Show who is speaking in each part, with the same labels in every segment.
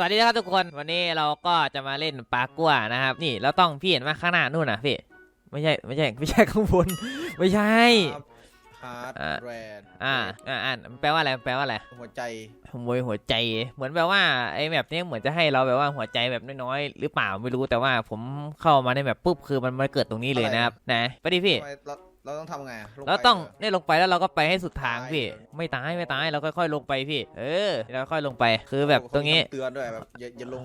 Speaker 1: วัสดีนะครับทุกคนวันนี้เราก็จะมาเล่นปลากัวนะครับ นี่เราต้องพี่เห็นว่าข้างหน้านู่นน่ะพี่ไม่ใช่ไม่ใช่ไม่ใช่ข้างบนไม่ใช่
Speaker 2: ฮาร์ด
Speaker 1: อ่า
Speaker 2: แรน
Speaker 1: อ่าอ่าอ่านแปลว่าอะไรแปลว่าอะไร
Speaker 2: หัวใจ
Speaker 1: ขโมยหัวใจ เหมือนแบบว่าไอ้แบบนี้เหมือนจะให้เราแบบว่าหัวใจแบบน้อยๆหรือเปล่าไม่รู้แต่ว่าผมเข้ามาในแบบปุ๊บคือมันมาเกิดตรงนี้เลยนะครับนะไปดิพี่
Speaker 2: ทำไม เราเราต้องทำไงะล
Speaker 1: เรา
Speaker 2: ไป
Speaker 1: ต้อง
Speaker 2: หร
Speaker 1: เนี่ยลงไปแล้วเราก็ไปให้สุดทาง
Speaker 2: ตาย
Speaker 1: พี่
Speaker 2: เหรอ
Speaker 1: ไม่ตายไม่ตายเราค่อยๆลงไปพี่ เออเราค่อยลงไปคือแบบตรงนี้
Speaker 2: เขามีคำเตือนด้วยแบบอย่าอย่าลง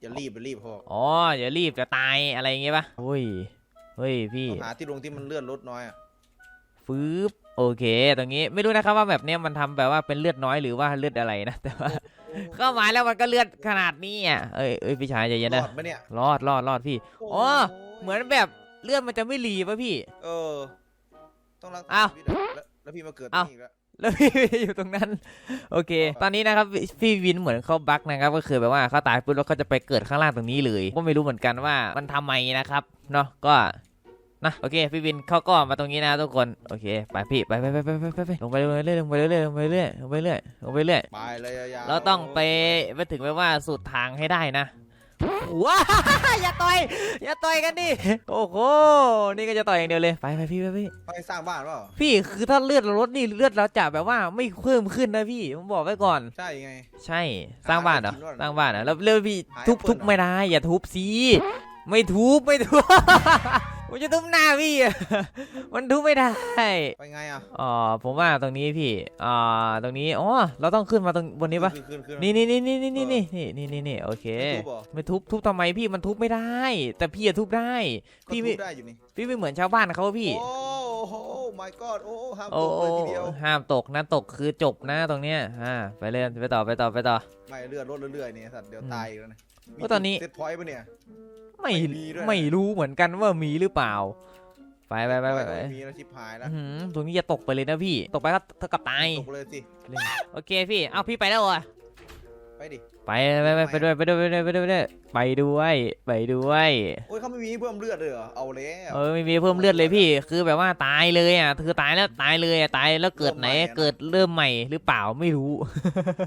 Speaker 2: อย่ารีบอย่ารีบพอ
Speaker 1: อ๋ออย่ารีบจะตายอะไรอย่างเงี้ยปะเฮ้ยเฮ้ยพี่
Speaker 2: ต้องหาที่ลงที่มันเลื่อนรถน้อยอะ
Speaker 1: ฟืบโอเค ตรงนี้ไม่รู้นะครับว่าแบบเนี้ยมันทำแบบว่าเป็นเลือดน้อยหรือว่าเลือดอะไรนะแต่ว่า เข้ามาแล้วมันก็เลือดขนาดนี้อะเอ้ยเอ้ยพี่ชายใจเย็น
Speaker 2: ร
Speaker 1: นะ
Speaker 2: อดไหมเนี่ย
Speaker 1: รอดรอดรอดพี่ อ๋อ เหมือนแบบ เลือดมันจะไม่รีป่ะพี่
Speaker 2: เออ ต้องรักษา
Speaker 1: อ้าว
Speaker 2: ชีวิตอะแล้วแล้วพี่มาเกิด
Speaker 1: อ้าว
Speaker 2: ที่นี่อีกแล้ว
Speaker 1: แล้วพี่ อยู่ตรงนั้น โอเค ตอนนี้นะครับพี่วินเหมือนเขาบั๊กนะครับก็คือแบบว่าเขาตายปุ๊บแล้วเขาจะไปเกิดข้างล่างตรงนี้เลยก็ไม่รู้เหมือนกันว่ามันทำไมนะครับเนาะก็นะโอเคพี่วินเขาก็มาตรงนี้นะทุกคนโอเคไปพี่ไปไปไปไปไปไปไปลงไปเรื่อยๆลงไปเรื่อยๆลงไปเรื่อยๆลงไปเรื่อยๆลงไปเรื่อย
Speaker 2: ไปเลยยาวๆ
Speaker 1: เราต้องไปไปถึงไปว่าสุดทางให้ได้นะ ว้าอย่าต่อยอย่าต่อยกันดิโอ้โหนี่ก็จะต่อยอย่างเดียวเลยไปไปพี่ไปพี่
Speaker 2: ไปสร้างบ้านเปล่า
Speaker 1: พี่คือถ้าเลือดเราลดนี่เลือดเราจะแบบว่าไม่เพิ่มขึ้นนะพี่ผมบอกไว้ก่อน
Speaker 2: ใช่ไง
Speaker 1: ใช่สร้างบ้านเหรอ
Speaker 2: หาอะไรกินด้วยเหรอ
Speaker 1: สร้างบ้านเหรอแล้วเรื่องพี่
Speaker 2: หา
Speaker 1: ทุบ
Speaker 2: แอปเปิ้ล
Speaker 1: ทุบ
Speaker 2: เหรอ
Speaker 1: ไม่ได้อย่าทุบสิ ไม่ทุบไม่ทุบ ผมจะทุบหน้าพี่อะมันทุบไม่ได้
Speaker 2: ไปไงอะ
Speaker 1: อ๋อผมว่าตรงนี้พี่อ่าตรงนี้อ๋อเราต้องขึ้นมาตรงบนนี้ปะ
Speaker 2: ขึ้ขึ้นขึ้น
Speaker 1: นี่นี่นี่นี่นี่นี่นี่นี่นี่นี่โอเค
Speaker 2: ไม่ทุบเหรอ
Speaker 1: ไม่ทุบทุบทำไมพี่มันทุบไม่ได้ แต่พี่อะทุบได้
Speaker 2: ก็
Speaker 1: พี่
Speaker 2: ทุ
Speaker 1: ไม่
Speaker 2: บได้อยู่นี่
Speaker 1: พี่ไม่เหมือนชาวบ้านเขาพี่
Speaker 2: โอ้โห my god โอ้ห้าม
Speaker 1: โอ้
Speaker 2: ตกเลยทีเดียว
Speaker 1: ห้ามตกนะตกคือจบนะตรงเนี้ยอ่าไปเลยไปต่อไปต่อไปต่อ
Speaker 2: ไม่เลื่อนรถเรื่อยๆเนี่ยสัตว์เดี๋ยว
Speaker 1: อืม
Speaker 2: ตายอีกแล้วนะมี
Speaker 1: ว่าตอนนี้
Speaker 2: เซตพอยต์ปะเนี่ย
Speaker 1: ไม่
Speaker 2: ไม่มีด้วยนะ
Speaker 1: ไม่รู้เหมือนกันว่ามีหรือเปล่า ไปไปไปไปไป
Speaker 2: ม่มีแล้วชิบหายแล้ว
Speaker 1: อื้อหือตรงนี้จะตกไปเลยนะพี่ ตกไปก็เท่ากับตาย
Speaker 2: ตกเลยสิ
Speaker 1: โอเคพี่ เอาพี่ไปแล้วเหรอ
Speaker 2: ไปดิ
Speaker 1: ไปไปไปไปด้วยไปด้วยไปด้วยไปด้วยไปด้วยไปด้วยไปด้วย
Speaker 2: โอ้ยเขาไม่มีให้เพิ่มเลือดเลยเหรอเอาแล้ว
Speaker 1: เออไม่มีเพิ่มเลือดเลยพี่ คือแบบว่าตายเลยอะคือตายแล้วตายเลยอะตายแล้วเกิดไหนเกิดเริ่มใหม่หรือเปล่าไม่รู้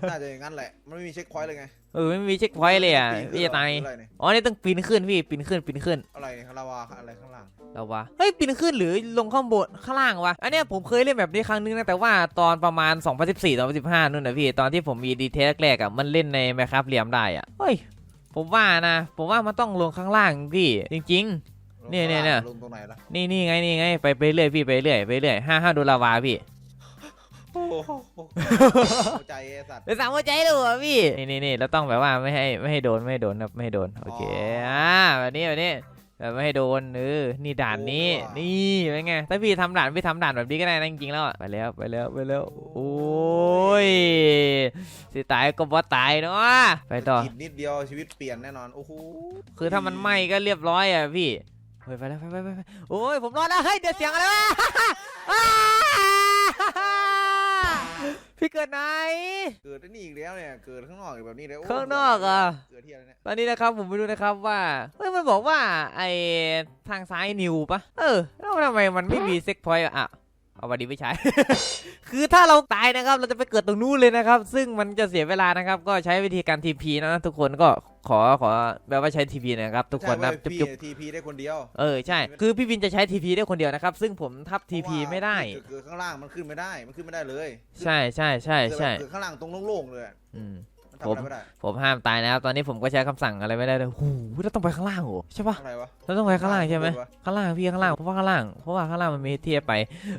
Speaker 2: น่าจะอย่างนั้นแหละมันไม่มีเช็คพอยต์เลยไง
Speaker 1: เออไม่มีเช็คพอยต์เลยอะ
Speaker 2: ปีนขึ้น
Speaker 1: พี่จะตาย
Speaker 2: หรออะไรเนี่ย
Speaker 1: อ๋อนี่ต้องปีนขึ้นพี่ปีนขึ้นปีนขึ้น
Speaker 2: อะไรเนี่ยลาวาอะไรข้างล่าง
Speaker 1: เราวะเฮ้ยปีนขึ้นหรือลงข้างบนข้างล่างวะอันเนี้ยผมเคยเล่นแบบนี้ครั้งนึงนะแต่ว่าตอนประมาณ 2014 2015นู่นนะพี่ตอนที่ผมมีดีเทลแรกๆอะมันเล่นในแมครับเหลี่ยมได้อะเฮ้ยผมว่านะ ผมว่ามันต้องลงข้างล่างพี่จริง
Speaker 2: ลง
Speaker 1: เนี่ยเนี่ยเนี่ย
Speaker 2: ลงตรงไหนล่ะ
Speaker 1: ๆนี่นี่ไงนี่ไงไปไปเรื่อยพี่ไปเรื่อยไปเรื่อยห้าห้าโดนลาวาพี่
Speaker 2: โอ้โหหัวใจไอ้สัตว์
Speaker 1: เป็นสามหัวใจเลยอะพี่นี่นี่นี่เราต้องแบบว่าไม่ให้ไม่ให้โดนไม่ให้โดนครับไม่ให้โดนโอเคอ่าแบบนี้แบบนี้ แบบไม่ให้โดนเออนี่ด่านนี้ นี่เป็นไงถ้าพี่ทำด่านพี่ทำด่านแบบนี้ก็ได้นะจริงๆแล้วอะไปแล้วไปแล้วไปแล้วโอ้ยสิตายก็บ่ตายเนาะไปต่อ
Speaker 2: กินนิดเดียวชีวิตเปลี่ยนแน่นอนโอ้โห
Speaker 1: คือถ้ามันไหม้ก็เรียบร้อยอะพี่เฮ้ยไปแล้วไปไปไปไปโอ้ยผมรอดแล้วเฮ้ยเดี๋ยวเสียงอะไรวะอ้า พี่เกิดไหน
Speaker 2: เกิดไอ้นี่อีกแล้วเนี่ย เกิดข้างนอกอีกแบบนี้เลยโข้า
Speaker 1: งนอกอะ
Speaker 2: เกิดที่อะไรเนี่ย
Speaker 1: ตอนนี้นะครับผมไม่รู้นะครับว่าเฮ้ยมันบอกว่าไอทางซ้ายนิวปะเออแล้วทำไมมันไม่มีเซ็กพอยต์อะ เอาวันดีไม่ใช่ คือถ้าเราตายนะครับ เราจะไปเกิดตรงนู้นเลยนะครับ ซึ่งมันจะเสียเวลานะครับ ก็ใช้วิธีการทีพีนะทุกคนก็ขอขอแบบว่าใช้ทีพีนะครับ ทุกคนนะ
Speaker 2: ใช่เว้ย
Speaker 1: จุ๊บ
Speaker 2: พี่
Speaker 1: จุ๊บ
Speaker 2: ทีพีได้คนเดียว
Speaker 1: เออใช่ คือพี่วินจะใช้ทีพีได้คนเดียวนะครับ ซึ่งผมทับทีพี
Speaker 2: เพราะว่า
Speaker 1: ไม่ได้
Speaker 2: เกิดเกิดข้างล่างมันขึ้นไม่ได้ มันขึ้นไม่ได้เลย
Speaker 1: ใช่ใช่ใช่ใช่
Speaker 2: เกิดข้างล่างตรงโล่งๆเลยอะ
Speaker 1: อืม
Speaker 2: มันทำอะไรไม่ได้
Speaker 1: ผมห้ามตายนะครับ ตอนนี้ผมก็ใช้คำสั่งอะไรไม่ได้เลยโอ้โหเราต้องไปข้างล่างโหใช่ปะ
Speaker 2: อะไรวะ
Speaker 1: เราต้องไปข้างล่างใช่ไหม
Speaker 2: วะ
Speaker 1: ข้างล่างพี่ข้างล่างเพราะว่าข้างล่างเพราะว่าข้างล่างมันมีที่ให้ไป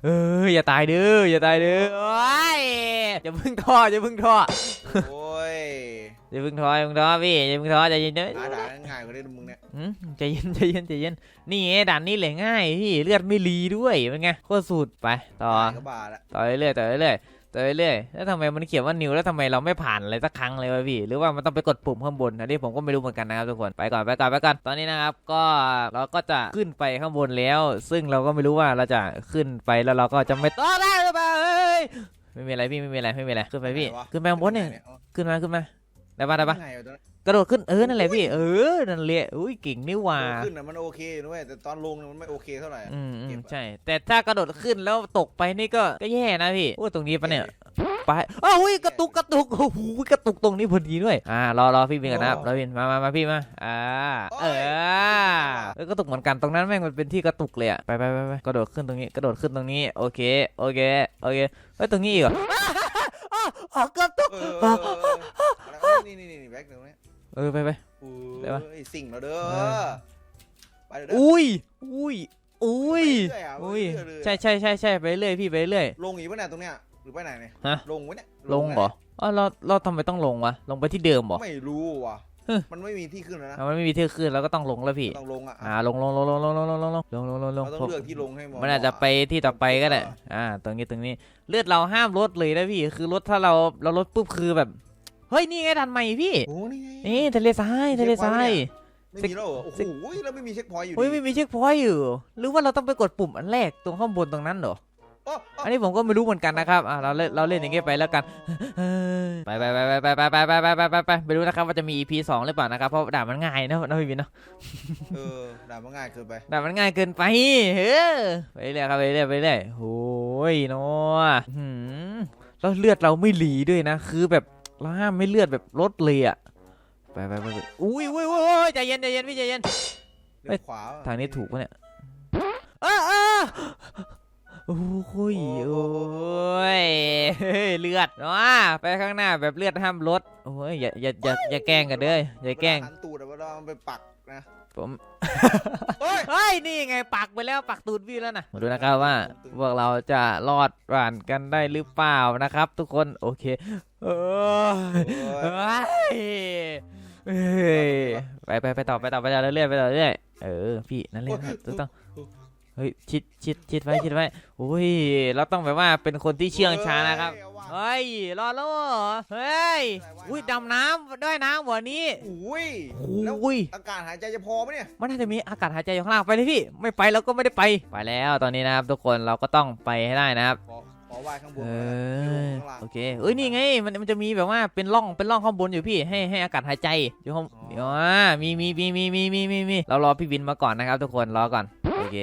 Speaker 1: เอออย่าตายเด้ออย่าตายเด้อโอ้ยอย่าเพึ่งท้ออย่าเพึ่งท้อ
Speaker 2: โอ้ย
Speaker 1: อย่าเพึ่งท้ออย่าเพึ่งท้อพี่อย่าเพึ่งท้อใจเย็นเด้อ
Speaker 2: หาด่าง่ายกว่านี้มึงเนี่ย
Speaker 1: หืมใจเย็นใจเย็นใจเย็นนี่ไงด่านนี้เลยง่ายพี่เลือดไม่รีด้วยเป็นไงโคตรสุดไปต่อ
Speaker 2: ตายก็บาละ
Speaker 1: ต่อเรื่อยๆต่อเรื่อยๆต่อเรื่อยๆแล้วทำไมมันเขียนว่านิวแล้วทำไมเราไม่ผ่านอะไรสักครั้งเลยวะพี่ หรือว่ามันต้องไปกดปุ่มข้างบนอันนี้ผมก็ไม่รู้เหมือนกันนะครับทุกคนไปก่อนไปก่อนไปก่อนตอนนี้นะครับ ก็เราก็จะขึ้นไปข้างบนแล้ว ซึ่งเราก็ไม่รู้ว่าเราจะขึ้นไปแล้วเราก็จะไม่ต่อได้หรือเปล่าเฮ้ยไม่มีอะไรพี่ไม่มีอะไรไม่มีอะไรขึ้นไปพี่
Speaker 2: หวะ
Speaker 1: ขึ้นไปข้างบนเนี่ยขึ้นมาขึ้นมา ได้ปะได้ปะ
Speaker 2: ไงวะตอนนั้น
Speaker 1: กระโดดขึ้นเออนั่นแหละพี่เออนั่นแหละอุ้ยเก่งนี่หว่า
Speaker 2: ขึ้นน่ะมันโอเคนะเว้ยแต่ตอนลงน่ะมันไม่โอเคเท่าไหร่อะ
Speaker 1: อืมอื
Speaker 2: เก็
Speaker 1: ม
Speaker 2: บอะ
Speaker 1: ใช่ แต่ถ้ากระโดดขึ้นแล้วตกไปนี่ก็ก็แย่นะพี่โอ้ยตรงนี้ปะเนี่ยไปไปอ้าวอุ้ยกระตุกกระตุกโอ้โหกระตุกตรงนี้พอดีด้วยอ่ารอรอพี่บินก่อนนะครับรอพี่บินมามามาพี่มาอ่าเออเออกระตุกเหมือนกันตรงนั้นแม่งมันเป็นที่กระตุกเลยอะไปไปไปไปกระโดดขึ้นตรงนี้กระโดดขึ้นตรงนี้โอเคโอเคโอเคเฮ้ยตรงนี้อีกเหรออ้าวอ้าวกระตุก
Speaker 2: เออเออเออเออ นี่นี่นี่นี่แบ็คตรงนี้
Speaker 1: เออไปไป
Speaker 2: โอ้
Speaker 1: ได้ปะ
Speaker 2: ยสิ่งเราเด้อ
Speaker 1: เออ
Speaker 2: ไปเด้อ
Speaker 1: อุ้ยอุ้ยอุ้ย
Speaker 2: ไปเรื่อยอะ
Speaker 1: อุ้ย
Speaker 2: ไปเรื่อยๆ
Speaker 1: ใช่ใช่ใช่ใช่ไปเรื่อยพี่ไปเรื่อย
Speaker 2: ลงอีกปะเนี่ยตรงเนี้ยหรือไปไหนเนี่ย
Speaker 1: ฮะ
Speaker 2: ลงวะเนี่ย
Speaker 1: ลงเหรออ๋อเราเราทำไมต้องลงวะลงไปที่เดิมเหรอ
Speaker 2: ไม่รู้ว่ะ
Speaker 1: เฮ้ย
Speaker 2: มันไม่มีที่ขึ้นแล้วนะ
Speaker 1: อะมันไม่มีที่ขึ้นแล้วก็ต้องลงแล้วพี่
Speaker 2: ต้องลงอะ
Speaker 1: อ่าลงลงลงลงลงลงลงลงลงลงลงลงลง
Speaker 2: เราต้อง
Speaker 1: ผม
Speaker 2: เลือกที่ลงให้หมด
Speaker 1: มันอาจจะไปที่ต่อไปก็ได้อ่าตรงนี้ตรงนี้ เลือดเราห้ามลดเลยนะพี่คือลดถ้าเราเราลดปุ๊บคือแบบ เฮ้ยนี่ไงดันใหม่พี่
Speaker 2: โอ้นี่ไง
Speaker 1: นี่ทะเลทรายทะเลทราย
Speaker 2: ไม่มีแล้วเหรอโอ้โหแล้วไม่มีเช็คพอยต์อยู่
Speaker 1: เฮ้ย
Speaker 2: ดี
Speaker 1: ไม่มีเช็คพอยต์อยู่ หรือว่าเราต้องไปกดปุ่มอันแรกตรงข้างบนตรงนั้นเหรอ
Speaker 2: โอ้โอั
Speaker 1: นนี้ผมก็ไม่รู้เหมือนกันนะครับอะเราเล่นเราเล่นอย่างเงี้ยไปแล้วกัน ไปไปไปไปไปไปไปไปไปไปไปไปไปดูนะครับว่าจะมี EP สองหรือเปล่านะครับ เพราะด่ามันง่ายนะนะพี่วินเนาะ
Speaker 2: เออ ด่ามันง่ายเกินไป
Speaker 1: ด่ามันง่ายเกินไปเฮ้อไปเรื่อยครับไปเรื่อยไปเรื่อยโอ้ยเนาะหืมแล้วเลือดเราไม่หลีด้วยนะ คือแบบ เราห้ามไม่เลือดแบบลดเลยอะไปไปไปไปอุ้ยอุ้ยอุ้ยอุ้ยใจเย็นใจเย็นพี่ใจเย็น
Speaker 2: เลี้ยวขวา
Speaker 1: ทางนี้ถูกปะเนี่ยเออเออโอ้ยโอ้ยเฮ้ยเลือดเนาะไปข้างหน้าแบบเลือดห้ามลดโอ้ยอย่าอย่าอย่าอย่าแกล้งกันเด้ออย่าแกล้ง
Speaker 2: เวลาหันตูดอะเวลามันไปปักนะ
Speaker 1: ผม
Speaker 2: เฮ้ย
Speaker 1: เฮ้ยนี่ไงปักไปแล้วปักตูดพี่แล้วนะมาดูนะครับว่าพวกเราจะรอดผ่านกันได้หรือเปล่านะครับ ทุกคนโอเค เออเฮ้ยเฮ้ยไปไปไปต่อไปต่อไปต่อเรื่อยๆไปต่อเรื่อยๆเออพี่นั่นแหละต้องเฮ้ยชิดชิดชิดไว้ชิดไว้โอ้ยเราต้องแบบว่าเป็นคนที่เชื่องช้านะครับ
Speaker 2: เฮ้ย
Speaker 1: รอดแล้วเหรอเฮ้ยอุ้ยดำน้ำด้วยน้ำหัวนี้
Speaker 2: อุ้ย
Speaker 1: โแล้
Speaker 2: ว
Speaker 1: อ้ย
Speaker 2: อากาศหายใจจะพอไหมเนี่ย
Speaker 1: มันน่าจะมีอากาศหายใจอยู่ข้างล่างไปเลยพี่ ไม่ไปเราก็ไม่ได้ไปไปแล้วตอนนี้นะครับทุกคนเราก็ต้องไปให้ได้นะครับ
Speaker 2: อขอไหว้ข้างบน
Speaker 1: เอ
Speaker 2: อนนะ
Speaker 1: อ
Speaker 2: อยู่ข้างล่าง
Speaker 1: โอเคเอ้ยนี่ไงมันมันจะมีแบบว่าเป็นร่องเป็นร่องข้างบนอยู่พี่ให้ให้อากาศหายใจอยู่ข้าง
Speaker 2: อ๋อ
Speaker 1: เดี๋ยวอ่ามีมีมีมีมีมีมีมีเรารอพี่วินมาก่อนนะครับทุกคนรอก่อนโอเค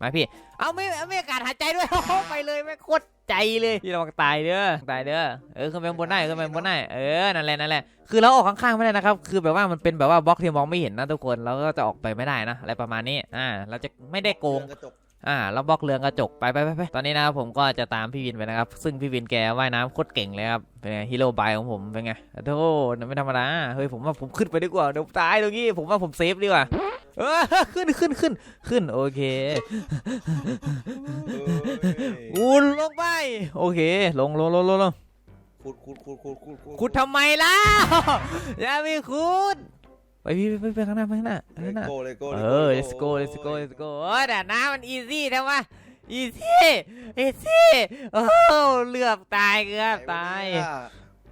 Speaker 1: มาพี่ เอาไม่ไม่อากาศหายใจด้วย ไปเลยไม่โคตรใจเลยพี่ระวังตายเด้อตายเด้อเออขึ้นไปข้างบนได้ขึ้นไปข้างบนได้เออนั่นแหละนั่นแหละคือเราออกข้างๆไม่ได้นะครับคือแบบว่ามันเป็นแบบว่าบล็อกที่มองไม่เห็นนะทุกคนเราก็จะออกไปไม่ได้นะอะไรประมาณนี้อ่าเราจะไม่ได้โกง
Speaker 2: กระจก
Speaker 1: อ่าแล้วบล็อกเรืองกระจกไปไปไปไปตอนนี้นะครับผมก็จะตามพี่วินไปนะครับ ซึ่งพี่วินแกว่ายน้ำโคตรเก่งเลยครับเป็นไงฮีโร่บายของผมเป็นไงโธ่ไม่ธรรมดาเฮ้ยผมว่าผมขึ้นไปดีกว่าเดี๋ยวตายตรงนี้ผมว่าผมเซฟดีกว่าเออขึ้นขึ้นขึ้นขึ้นโอเค
Speaker 2: เออ
Speaker 1: อุนลงไปโอเคลงลงลงลงลง
Speaker 2: ขุดขุดขุดขุดขุด
Speaker 1: ขุดทำไมล่ะอย่าไปขุด ไปพี่ไปไปข้างหน้าไปข้างหน้าไป
Speaker 2: เล
Speaker 1: ข้างหน้า
Speaker 2: โก้เลโก้
Speaker 1: เออ let's go let's go let's go โอ้ยแต่น้ำมันอีซี่นะวะ easy easy โอ้เลือบตายเกือบตาย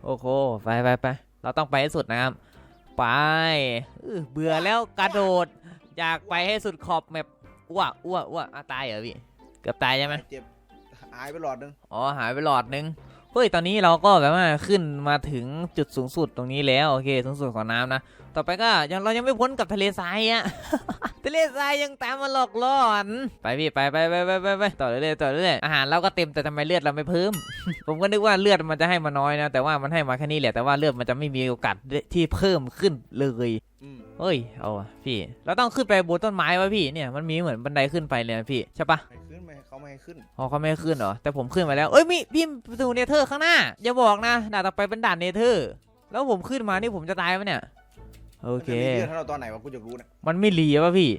Speaker 1: โอ้โห ไปไปไป เราต้องไปให้สุดนะครับ ไปอื้อเบื่อแล้วกระโดด อยากไปให้สุดขอบแมปอ้วอ้วอ้วอะตายเหรอพี่ เกือบตายใช่ไหม
Speaker 2: เจ็บหายไปหลอดนึง
Speaker 1: อ๋อ หายไปหลอดนึง เฮ้ย ตอนนี้เราก็แบบว่าขึ้นมาถึงจุดสูงสุดตรงนี้แล้ว โอเค สูงสุดของน้ำนะ ต่อไปก็ยังเรายังไม่พ้นกับทะเลทรายอะทะเลทรายยังตามมาหลอกล่อน ไปพี่ไปไปไปไปไปไปต่อเรื่อยๆต่อเรื่อยๆอาหารเราก็เต็มแต่ทำไมเลือดเราไม่เพิ่ม ผมก็นึกว่าเลือดมันจะให้มาน้อยนะ แต่ว่ามันให้มาแค่นี้แหละ แต่ว่าเลือดมันจะไม่มีโอกาสที่เพิ่มขึ้นเลย
Speaker 2: อืม
Speaker 1: เฮ้ย เอาว่ะพี่ เราต้องขึ้นไปบนต้นไม้วะพี่ เนี่ย มันมีเหมือนบันไดขึ้นไปเลยนะพี่ ใช่ปะ
Speaker 2: ไม่ขึ้นไม่เขาไม่ให้ขึ้น
Speaker 1: อ๋อเขาไม่ให้ขึ้นเหรอ แต่ผมขึ้นมาแล้ว เอ้ยมีพี่ประตูเนเธอร์ข้างหน้า อย่าบอกนะ ด่านต่อไปเป็นด่านเนเธอร์ แล้วผมขึ้นมานี่ผมจะตายปะเนี่ย โอเค
Speaker 2: มันจะมีเลือดให้เราตอนไหนวะกูอยากรู้นะ
Speaker 1: มันไม่รีวะพี่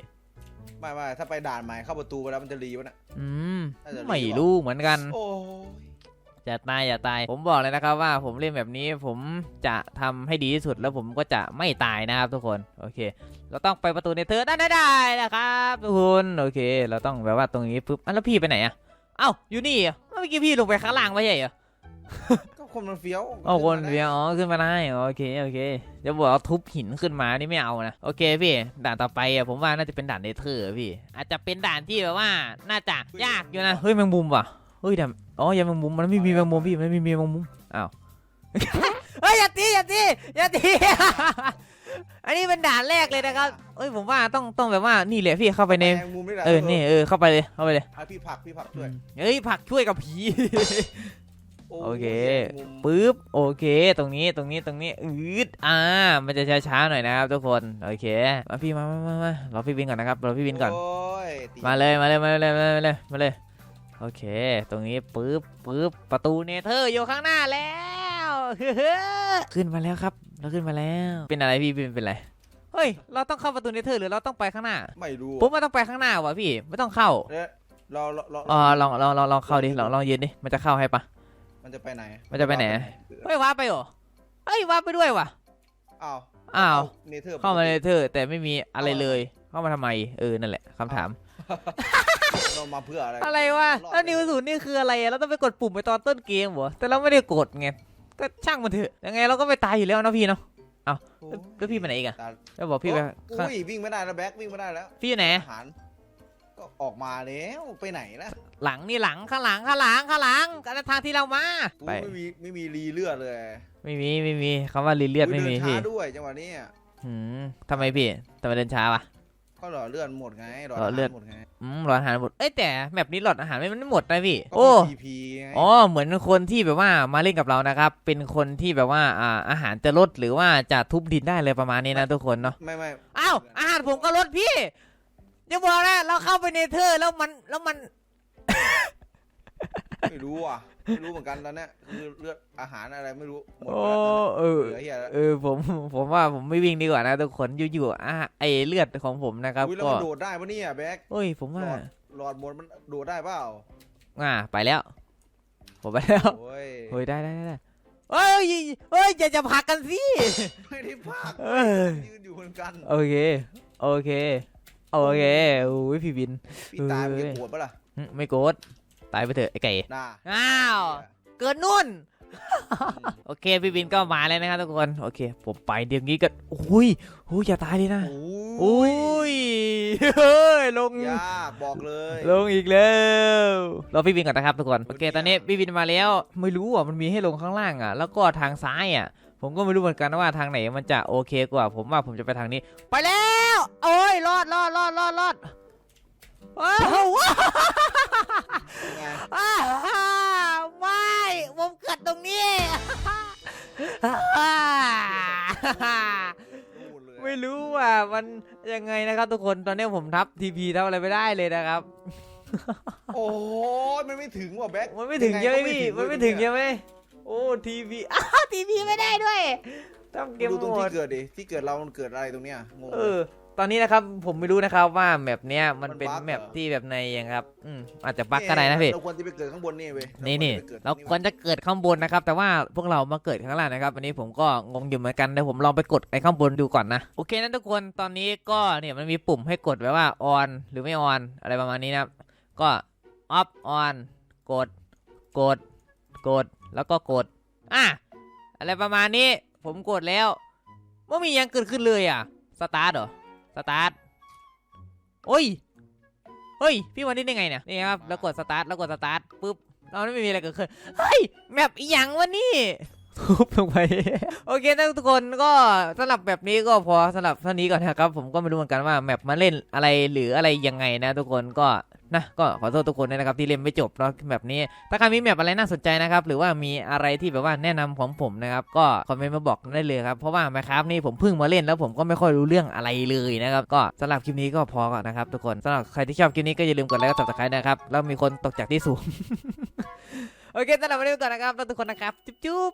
Speaker 2: ไม่ไม่ถ้าไปด่านใหม่เข้าประตูไปแล้วมันจะรีวะน่ะ
Speaker 1: อืม
Speaker 2: น่าจะรี
Speaker 1: ไม่
Speaker 2: ว่ะ
Speaker 1: รู้เหมือนกัน
Speaker 2: โอ้ย
Speaker 1: อย่าตายอย่าตาย ผมบอกเลยนะครับว่าผมเล่นแบบนี้ผมจะทำให้ดีที่สุดแล้วผมก็จะไม่ตายนะครับทุกคนโอเค เราต้องไปประตูเนเธอร์ได้ได้ได้นะครับทุกคนโอเค เราต้องแบบว่าตรงนี้ปุ๊บอะแล้วพี่ไปไหนอะเอ้าอยู่นี่เหรอเมื่อกี้พี่ลงไปข้างล่างไม่ใช่เหรอ
Speaker 2: ก็คนมันเฟี้ยว
Speaker 1: อ๋อคน
Speaker 2: ขึ้มาได้
Speaker 1: เวียอ๋อขึ้นมาได้อ๋อโอเคโอเคจะบอกเอาทุบหินขึ้นมานี่ไม่เอานะโอเคพี่ด่านต่อไปอะผมว่าน่าจะเป็นด่านเนเธอร์อะพี่ อาจจะเป็นด่านที่แบบว่าน่าจะยากอยู่นะเฮ้ยแมงมุมว่ะ เฮ้ยแต่อ๋อยังแมงมุมมันไม่มีแมงมุมพี่มันไม่มีแมงมุมอ้าวเฮ้ยอย่าตีอย่าตีอย่าตีอันนี้เป็นด่านแรกเลยนะครับเอ้ยผมว่าต้องต้องแบบว่านี่แหละพี่เข้าไปใน
Speaker 2: แมงมุมนี่แหละ
Speaker 1: เออนี่เออเข้าไปเลยเข้าไปเลย
Speaker 2: เอาพี่ผลักพี่ผลักช่วย
Speaker 1: เฮ้ยผักช่วยกับผีโอเค
Speaker 2: มุม
Speaker 1: ปึ๊บโอเค ตรงนี้ตรงนี้ตรงนี้อืดอ่า มันจะช้าๆหน่อยนะครับทุกคนโอเคมาพี่มามามามาเราพี่วินก่อนนะครับเราพี่วินก่อน
Speaker 2: โอ้ยตี
Speaker 1: มาเลยมาเลยมาเลยมาเลยมาเลยมาเลย โอเค ตรงนี้ปึ๊บปึ๊บประตูเนเธอร์อยู่ข้างหน้าแล้วขึ้นมาแล้วครับเราขึ้นมาแล้ว เป็นอะไรพี่เป็นเป็นอะไรเฮ้ย เราต้องเข้าประตูเนเธอร์หรือเราต้องไปข้างหน้า
Speaker 2: ไม่รู้
Speaker 1: ผมว่าต้องไปข้างหน้าวะพี่ ไม่ต้องเข้า
Speaker 2: เดี๋ยวเราเราเรา
Speaker 1: อ๋อลองลองลองลองเข้าดิลองลองยืนดิมันจะเข้าให้ปะ
Speaker 2: มันจะไปไหน
Speaker 1: มันจะไปไหนเฮ้ยว้าร์ปไปเหรอเฮ้ยว้าร์ปไปด้วยวะ
Speaker 2: อ้าว
Speaker 1: อ้าว
Speaker 2: เนเธอร์
Speaker 1: เข้ามาในเธอแต่ไม่มีอะไรเลย เข้ามาทำไมเออนั่นแหละคำถาม
Speaker 2: เรามาเพื่ออะไร
Speaker 1: อะไรวะแล้วนิวศูนย์นี่คืออะไรอะเราต้องไปกดปุ่มไปตอนต้นเกมเหรอแต่เราไม่ได้กดไงก็ช่างมันเถอะยังไงเราก็ไปตายอยู่แล้วนะพี่เนาะ
Speaker 2: โอ้ย
Speaker 1: แล้วพี่ไปไหนอีกอะ
Speaker 2: ตา
Speaker 1: แล้วบอกพี่ไปข้าง
Speaker 2: อุ้ยวิ่งไม่ได้แล้วแบ็ควิ่งไม่ได้แล้ว
Speaker 1: พี่อยู่ไหน
Speaker 2: อาหารก็ออกมาแล้วไปไหนล่ะ
Speaker 1: หลังนี่หลังข้างหลังข้างหลังข้างหลังกันทางที่เรามา
Speaker 2: กู
Speaker 1: ไป
Speaker 2: ไม่มีไม่มีรีเลือดเลย
Speaker 1: ไม่มีไม่มีคำว่าลีเลียด
Speaker 2: อุ๊
Speaker 1: ไม่มี
Speaker 2: เดิน
Speaker 1: พี่
Speaker 2: ช้าด้วยจังหวะนี้อะ
Speaker 1: หืมทำไมพี่ทำไมเดินช้าวะ
Speaker 2: ก็หล่อเลือดหมดไงหล่อ
Speaker 1: หล่อเลือด
Speaker 2: หมดไง
Speaker 1: อืมหลอดอาหารหมด เอ้ยแต่แมปนี้หลอดอาหารไม่ไม่หมดนะพี่
Speaker 2: ก็
Speaker 1: โอ้
Speaker 2: พีพีไง
Speaker 1: อ๋อเหมือนคนที่แบบว่ามาเล่นกับเรานะครับ เป็นคนที่แบบว่าอ่าอาหารจะลดหรือว่าจะทุบดินได้เลยประมาณนี้นะทุกคนเนาะ
Speaker 2: ไม่ไม่
Speaker 1: อ้าวอาหารผมก็ลดพี่อย่าบอกนะเราเข้าไปในเธอร์แล้วมันแล้วมัน
Speaker 2: ไม่รู้อะไม่รู้เหมือนกันตอนเนี้ยคือเลือดอาหารอะไรไม่รู้หมด
Speaker 1: โอ้
Speaker 2: ไปแล้ว
Speaker 1: เออ
Speaker 2: เหลือเฮียแล้ว
Speaker 1: เออผมผมว่าผมไม่วิ่งดีกว่านะทุกคนอยู่ๆอะไอเลือดของผมนะครับ
Speaker 2: อุ้ยแล้ว
Speaker 1: ก็
Speaker 2: มันโดดได้ปะเนี่ยแบ็ค
Speaker 1: เอ้ยผมว่า
Speaker 2: หลอดหลอดหมดมันโดดได้เปล่า
Speaker 1: อ่าไปแล้ว ผมไปแล้ว
Speaker 2: โอ้ย
Speaker 1: เฮ้ยได้ได้ได้ได้เฮ้ยเฮ้ยอย่าจะผลักกันสิ
Speaker 2: ไม่ได้พาก
Speaker 1: เอ้ย
Speaker 2: ยืนอยู่เหมือนกัน
Speaker 1: โอเคโอเคโอเคโอ้ยพี่บิน
Speaker 2: พี่ตายมัน
Speaker 1: เอ้
Speaker 2: จะ
Speaker 1: ย
Speaker 2: ปวดปะล่ะ
Speaker 1: หึไม่โกรธ ตายไปเถอะไอ้ไก่
Speaker 2: น่า
Speaker 1: อ้าว เกิดนู่น โอเคพี่บินก็มาแล้วนะครับทุกคน โอเค ผมไปเดี๋ยวนี้ก็อุ้ยอุ้ยอย่าตายเลยนะ
Speaker 2: โอ้
Speaker 1: อุ้ยเฮ้ยลง
Speaker 2: ยากบอกเลย
Speaker 1: ลงอีกแล้วเราพี่บินก่อนนะครับทุกคน
Speaker 2: โอ
Speaker 1: โอ
Speaker 2: เค
Speaker 1: เค ตอนนี้พี่บินมาแล้ว ไม่รู้อะ มันมีให้ลงข้างล่างอะ แล้วก็ทางซ้ายอะ ผมก็ไม่รู้เหมือนกันว่าทางไหนมันจะโอเคกว่า ผมว่าผมจะไปทางนี้ ไปแล้ว โอ้ย รอดรอดรอดรอดรอดอ้าวว้าว
Speaker 2: เป็นไง
Speaker 1: อ้าวไม่ผมเกิดตรงนี้
Speaker 2: นู่นเลย
Speaker 1: ไม่รู้ว่า มันยังไงนะครับทุกคนตอนนี้ผมทับทีพีทับอะไรไม่ได้เลยนะครับ
Speaker 2: โอ้ยมันไม่ถึงว่ะแบ็ค
Speaker 1: มันไม่ถึงใช่ไหมพี่ มันไม่ถึงใช่ไหมโอ้ทีวีอ้าวทีวีไม่ได้ด้วยต้องเกม
Speaker 2: ดูตรง
Speaker 1: โหม
Speaker 2: ที่
Speaker 1: ด
Speaker 2: เกิดดิที่เกิดเรามันเกิดอะไรตรงเนี้ยงง
Speaker 1: เออ ตอนนี้นะครับผมไม่รู้นะครับว่าแมปเนี้ยมัน
Speaker 2: มัน
Speaker 1: เป็น
Speaker 2: บั๊ก
Speaker 1: แมป
Speaker 2: เหรอ
Speaker 1: ที่แบบในยังครับอืมอาจจะบั๊กก็ได้นะพี่
Speaker 2: เราควรจะไปเกิดข้างบนนี่เว้ย
Speaker 1: นี่นี่
Speaker 2: เรา
Speaker 1: เรา
Speaker 2: ค
Speaker 1: ควว
Speaker 2: ร
Speaker 1: รจะเกิดข้างบนนะครับ แต่ว่าพวกเรามาเกิดข้างล่างนะครับอันนี้ผมก็งงอยู่เหมือนกันเดี๋ยวผมลองไปกดไอ้ข้างบนดูก่อนนะโอเคนะทุกคนตอนนี้ก็เนี่ยมันมีปุ่มให้กดไว้ว่า on หรือไม่ on อะไรประมาณนี้นะครับก็ off on กดกดกดแล้วก็กดอะอะไรประมาณนี้ผมกดแล้วไม่มียังเกิดขึ้นเลยอะสตาร์ทเหรอ สตาร์ทโอ้ยเฮ้ย พี่วันนี้ได้ไงเนี่ย นี่ครับ แล้วกดสตาร์ท แล้วกดสตาร์ทปุ๊บเราไม่มีอะไรเกิดขึ้น เฮ้ย แมปอีหยังวะนี่ ทุบลงไป โอเคนะทุกคนก็สำหรับแบบนี้ก็พอสำหรับเท่านี้ก่อนนะครับ ผมก็ไม่รู้เหมือนกันว่าแมปมาเล่นอะไรหรืออะไรยังไงนะทุกคนก็นะก็ขอโทษทุกคนด้วยนะครับที่เล่นไม่จบเนาะแบบนี้ ถ้าใครมีแมปอะไรน่าสนใจนะครับหรือว่ามีอะไรที่แบบว่าแนะนำของผมนะครับก็คอมเมนต์มาบอกได้เลยครับเพราะว่าแมครับนี่ผมเพิ่งมาเล่นแล้วผมก็ไม่ค่อยรู้เรื่องอะไรเลยนะครับก็สำหรับคลิปนี้ก็พอก่อนนะครับทุกคนสำหรับใครที่ชอบคลิปนี้ก็อย่าลืมกดไลค์กด subscribe นะครับแล้วมีคนตกจากที่สูงโอเคสำหรับวันนี้ก่อนนะครับแล้วทุกคนนะครับจุ๊บ